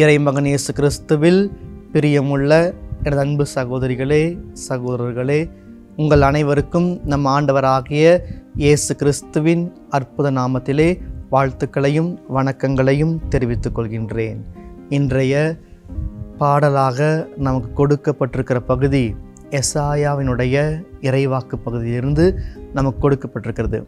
இறைமகன் இயேசு கிறிஸ்துவில் பிரியமுள்ள எனது அன்பு சகோதரிகளே சகோதரர்களே உங்கள் அனைவருக்கும் நம் ஆண்டவராகிய இயேசு கிறிஸ்துவின் அற்புத நாமத்திலே வாழ்த்துக்களையும் வணக்கங்களையும் தெரிவித்துக் கொள்கின்றேன். இன்றைய பாடலாக நமக்கு கொடுக்கப்பட்டிருக்கிற பகுதி எசாயாவினுடைய இறைவாக்கு பகுதியிலிருந்து நமக்கு கொடுக்கப்பட்டிருக்கிறது.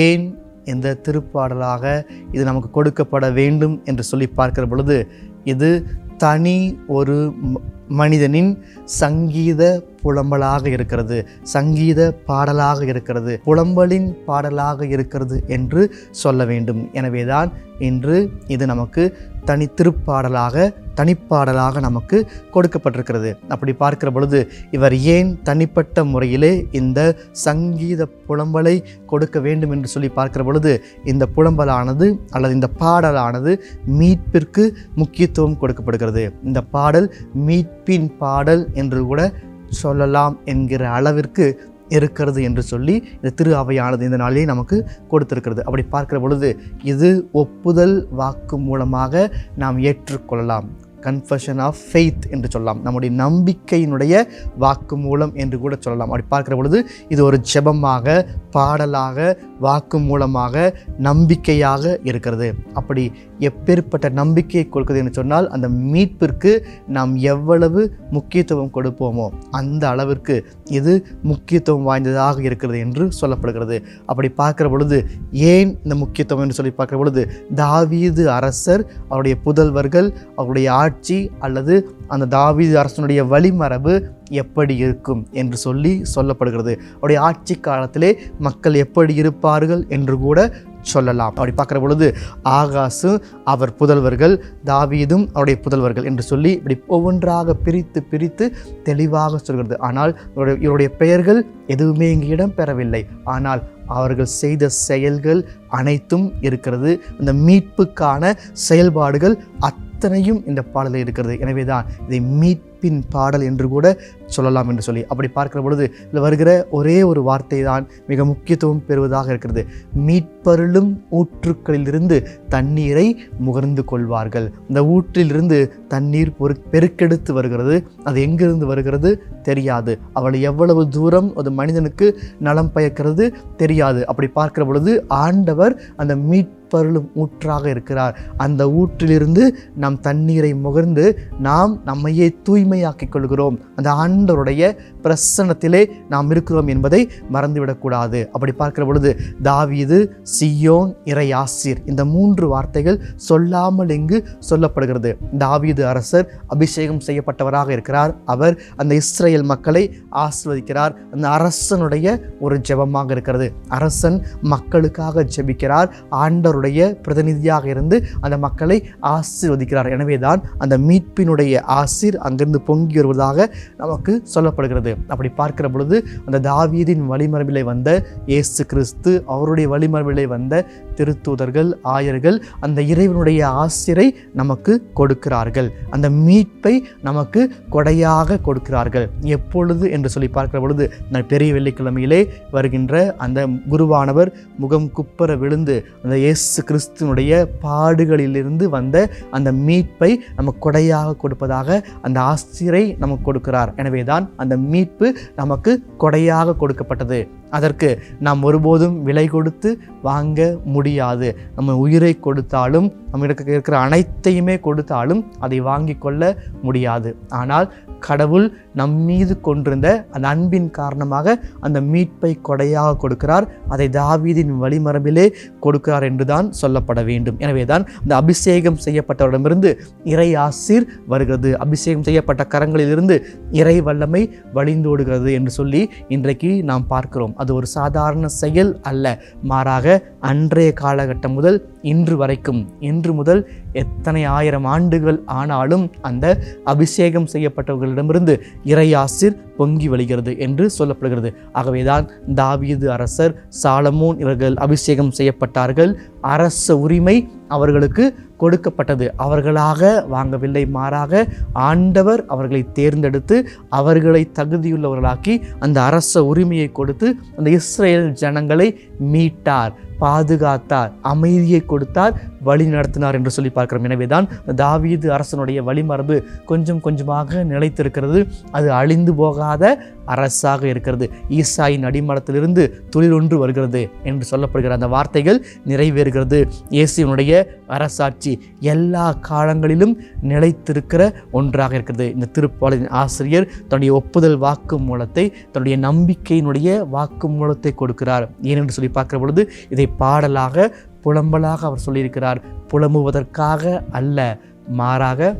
ஏன் இந்த திருப்பாடலாக இது நமக்கு கொடுக்கப்பட வேண்டும் என்று சொல்லி பார்க்கிற பொழுது இது தனி ஒரு ம- மனிதனின் சங்கீத புலம்பலாக இருக்கிறது. சங்கீத பாடலாக இருக்கிறது. புலம்பலின் பாடலாக இருக்கிறது என்று சொல்ல வேண்டும். எனவேதான் இன்று இது நமக்கு தனி திருப்பாடலாக தனிப்பாடலாக நமக்கு கொடுக்கப்பட்டிருக்கிறது. அப்படி பார்க்கிற பொழுது இவர் ஏன் தனிப்பட்ட முறையிலே இந்த சங்கீத புலம்பலை கொடுக்க வேண்டும் என்று சொல்லி பார்க்கிற பொழுது இந்த புலம்பலானது அல்லது இந்த பாடலானது மீட்பிற்கு முக்கியத்துவம் கொடுக்கப்படுகிறது. இந்த பாடல் மீட்பின் பாடல் என்று கூட சொல்லலாம் என்கிற அளவிற்கு இருக்கிறது என்று சொல்லி இந்த திரு அவையானது இந்த நாளிலே நமக்கு கொடுத்திருக்கிறது. அப்படி பார்க்கிற பொழுது இது ஒப்புதல் வாக்கு மூலமாக நாம் ஏற்றுக்கொள்ளலாம். கன்ஃபஷன் ஆஃப் ஃபெய்த் என்று சொல்லலாம். நம்முடைய நம்பிக்கையினுடைய வாக்கு மூலம் என்று கூட சொல்லலாம். அப்படி பார்க்குற பொழுது இது ஒரு ஜெபமாக பாடலாக வாக்கு மூலமாக நம்பிக்கையாக இருக்கிறது. அப்படி எப்பேற்பட்ட நம்பிக்கையை கொடுக்குது என்று சொன்னால் அந்த மீட்பிற்கு நாம் எவ்வளவு முக்கியத்துவம் கொடுப்போமோ அந்த அளவிற்கு இது முக்கியத்துவம் வாய்ந்ததாக இருக்கிறது என்று சொல்லப்படுகிறது. அப்படி பார்க்குற பொழுது ஏன் இந்த முக்கியத்துவம் என்று சொல்லி பார்க்குற பொழுது தாவீது அரசர் அவருடைய புதல்வர்கள் அவருடைய ஆட்சி அல்லது அந்த தாவீது அரசனுடைய வழிமரபு எப்படி இருக்கும் என்று சொல்லி சொல்லப்படுகிறது. அவருடைய ஆட்சி காலத்திலே மக்கள் எப்படி இருப்பார்கள் என்று கூட சொல்லலாம். அப்படி பார்க்குற பொழுது ஆகாசு அவர் புதல்வர்கள் தாவீதும் அவருடைய புதல்வர்கள் என்று சொல்லி இப்படி ஒவ்வொன்றாக பிரித்து பிரித்து தெளிவாக சொல்கிறது. ஆனால் இவருடைய இவருடைய பெயர்கள் எதுவுமே இங்கு இடம் பெறவில்லை ஆனால் அவர்கள் செய்த செயல்கள் அனைத்தும் இருக்கிறது. இந்த மீட்புக்கான செயல்பாடுகள் அத்தனையும் இந்த பாடலில் இருக்கிறது. எனவே தான் இதை மீட்பின் பாடல் என்று கூட சொல்லலாம் என்று சொல்லி அப்படி பார்க்கிற பொழுது இதில் வருகிற ஒரே ஒரு வார்த்தை தான் மிக முக்கியத்துவம் பெறுவதாக இருக்கிறது. மீட்பருளும் ஊற்றுக்களிலிருந்து தண்ணீரை முகர்ந்து கொள்வார்கள். இந்த ஊற்றிலிருந்து தண்ணீர் பொறு பெருக்கெடுத்து வருகிறது. அது எங்கிருந்து வருகிறது? தெரியாது. அவள் எவ்வளவு தூரம் ஒரு மனிதனுக்கு நலம் பயக்கிறது? தெரியாது. அப்படி பார்க்கிற பொழுது ஆண்டவர் அந்த மீட்பருளும் ஊற்றாக இருக்கிறார். அந்த ஊற்றிலிருந்து நம் தண்ணீரை முகர்ந்து நாம் நம்மையே தூய்மையாக்கிக் கொள்கிறோம். அந்த ஆண்டவருடைய பிரசன்னத்திலே நாம் இருக்கிறோம் என்பதை மறந்துவிடக்கூடாது. அப்படி பார்க்கிற பொழுது தாவீது சியோன் இறையாசிர் இந்த மூன்று வார்த்தைகள் சொல்லாமல் இங்கு சொல்லப்படுகிறது. தாவீது அரசர் அபிஷேகம் செய்யப்பட்டவராக இருக்கிறார். அவர் அந்த இஸ்ரேல் மக்களை ஆசிர்வதிக்கிறார். அந்த அரசனுடைய ஒரு ஜெபமாக இருக்கிறது. அரசன் மக்களுக்காக ஜெபிக்கிறார். ஆண்டவருடைய பிரதிநிதியாக இருந்து அந்த மக்களை ஆசீர்வதிக்கிறார். எனவேதான் அந்த மீட்பினுடைய ஆசிர் அங்கிருந்து பொங்கி வருவதாக நமக்கு சொல்லப்படுகிறது. அப்படி பார்க்கிற பொழுது அந்த தாவீதின் வழிமரபிலே வந்த இயேசு கிறிஸ்து அவருடைய வழிமரபிலே வந்த திருத்தூதர்கள் ஆயர்கள் அந்த இறைவனுடைய ஆசிரை நமக்கு கொடுக்கிறார்கள். அந்த மீட்பை நமக்கு கொடையாக கொடுக்கிறார்கள். எப்பொழுது என்று சொல்லி பார்க்கிற பொழுது நான் பெரிய வெள்ளிக்கிழமையிலே வருகின்ற அந்த குருவானவர் முகம் குப்பர விழுந்து அந்த இயேசு கிறிஸ்துனுடைய பாடுகளிலிருந்து வந்த அந்த மீட்பை நமக்கு கொடையாக கொடுப்பதாக அந்த ஆசிரியரை நமக்கு கொடுக்கிறார். எனவே தான் அந்த மீட்பு நமக்கு கொடையாக கொடுக்கப்பட்டது. அதற்கு நாம் ஒருபோதும் விலை கொடுத்து வாங்க முடியாது. நம்ம உயிரை கொடுத்தாலும் நம்ம இருக்கிற அனைத்தையுமே கொடுத்தாலும் அதை வாங்கி கொள்ள முடியாது. ஆனால் கடவுள் நம் மீது கொண்டிருந்த அந்த அன்பின் காரணமாக அந்த மீட்பை கொடையாக கொடுக்கிறார். அதை தாவீதின் வழிமரபிலே கொடுக்கிறார் என்றுதான் சொல்லப்பட வேண்டும். எனவே தான் இந்த அபிஷேகம் செய்யப்பட்டவரிடமிருந்து இறை ஆசீர் வருகிறது. அபிஷேகம் செய்யப்பட்ட கரங்களிலிருந்து இறை வல்லமை வழிந்தோடுகிறது என்று சொல்லி இன்றைக்கு நாம் பார்க்கிறோம். அது ஒரு சாதாரண செயல் அல்ல. மாறாக அன்றைய காலகட்டம் முதல் இன்று வரைக்கும் இன்று முதல் எத்தனை ஆயிரம் ஆண்டுகள் ஆனாலும் அந்த அபிஷேகம் செய்யப்பட்டவர்களிடமிருந்து இறையாசிர் பொங்கி வழிகிறது என்று சொல்லப்படுகிறது. ஆகவேதான் தாவீது அரசர் சாலமோன் இவர்கள் அபிஷேகம் செய்யப்பட்டார்கள். அரச உரிமை அவர்களுக்கு கொடுக்கப்பட்டது. அவர்களாக வாங்கவில்லை. மாறாக ஆண்டவர் அவர்களை தேர்ந்தெடுத்து அவர்களை தகுதியுள்ளவர்களாக்கி அந்த அரச உரிமையை கொடுத்து அந்த இஸ்ரேல் ஜனங்களை மீட்டார். பாதுகாத்தார் அமைதியை கொடுத்தார் வழி நடத்தினார் என்று சொல்லி பார்க்கிறோம். எனவே தான் தாவீது அரசனுடைய வழிமரபு கொஞ்சம் கொஞ்சமாக நிலைத்திருக்கிறது. அது அழிந்து போகாத அரசாக இருக்கிறது. ஈசாயின் அடிமரத்திலிருந்து தொழில் ஒன்று வருகிறது என்று சொல்லப்படுகிற அந்த வார்த்தைகள் நிறைவேறுகிறது. இயேசுவினுடைய அரசாட்சி எல்லா காலங்களிலும் நிலைத்திருக்கிற ஒன்றாக இருக்கிறது. இந்த திருப்பாளின் ஆசிரியர் தன்னுடைய ஒப்புதல் வாக்கு மூலத்தை தன்னுடைய நம்பிக்கையினுடைய வாக்கு மூலத்தை கொடுக்கிறார். ஏனென்று சொல்லி பார்க்கிற பொழுது இதை பாடலாக புலம்பலாக அவர் சொல்லியிருக்கிறார். புலம்புவதற்காக அல்ல மாறாக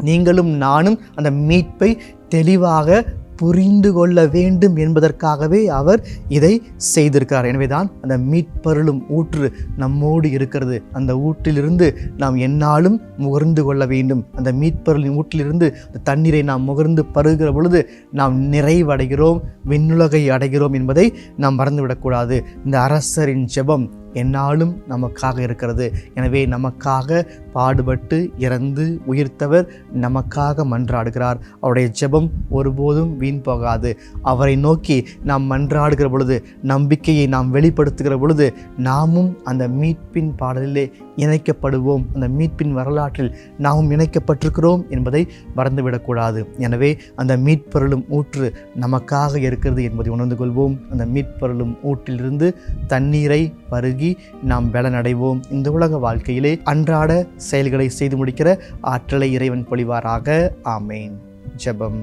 நீங்களும் நானும் அந்த மீட்பை தெளிவாக புரிந்து கொள்ள வேண்டும் என்பதற்காகவே அவர் இதை செய்திருக்கிறார். எனவேதான் அந்த மீட்பருளும் ஊற்று நம்மோடு இருக்கிறது. அந்த ஊற்றிலிருந்து நாம் என்னாலும் முகர்ந்து கொள்ள வேண்டும். அந்த மீட்பருளின் ஊற்றிலிருந்து அந்த தண்ணீரை நாம் முகர்ந்து பருகிற பொழுது நாம் நிறைவடைகிறோம் விண்ணுலகை அடைகிறோம் என்பதை நாம் மறந்துவிடக்கூடாது. இந்த அரசரின் ஜெபம் என்னாலும் நமக்காக இருக்கிறது. எனவே நமக்காக பாடுபட்டு இறந்து உயிர்த்தவர் நமக்காக மன்றாடுகிறார். அவருடைய ஜெபம் ஒருபோதும் வீண் போகாது. அவரை நோக்கி நாம் மன்றாடுகிற பொழுது நம்பிக்கையை நாம் வெளிப்படுத்துகிற பொழுது நாமும் அந்த மீட்பின் பாடலிலே இணைக்கப்படுவோம். அந்த மீட்பின் வரலாற்றில் நாமும் இணைக்கப்பட்டிருக்கிறோம் என்பதை மறந்துவிடக்கூடாது. எனவே அந்த மீட்பொருளும் ஊற்று நமக்காக இருக்கிறது என்பதை உணர்ந்து கொள்வோம். அந்த மீட்பொருளும் ஊற்றிலிருந்து தண்ணீரை பருகி நாம் பலனடைவோம் இந்த உலக வாழ்க்கையிலே அன்றாட செயல்களை செய்து முடிக்கிற ஆற்றலை இறைவன் பொழிவாராக. ஆமேன். ஜெபம்.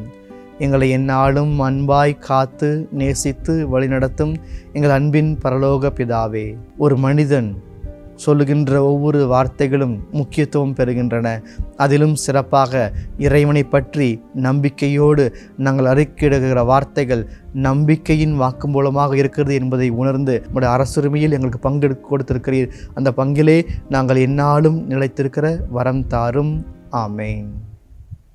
எங்களை எந்நாளும் அன்பாய் காத்து நேசித்து வழிநடத்தும் எங்கள் அன்பின் பரலோக பிதாவே ஒரு மனிதன் சொல்லுகின்ற ஒவ்வொரு வார்த்தைகளும் முக்கியத்துவம் பெறுகின்றன. அதிலும் சிறப்பாக இறைவனை பற்றி நம்பிக்கையோடு நாங்கள் அறிக்கையிடுகிற வார்த்தைகள் நம்பிக்கையின் வாக்கு மூலமாக இருக்கிறது என்பதை உணர்ந்து உங்களுடைய அரசுரிமையில் எங்களுக்கு பங்கு கொடுத்திருக்கிறீர். அந்த பங்கிலே நாங்கள் எந்நாளும் நிலைத்திருக்கிற வரம் தாரும். ஆமேன்.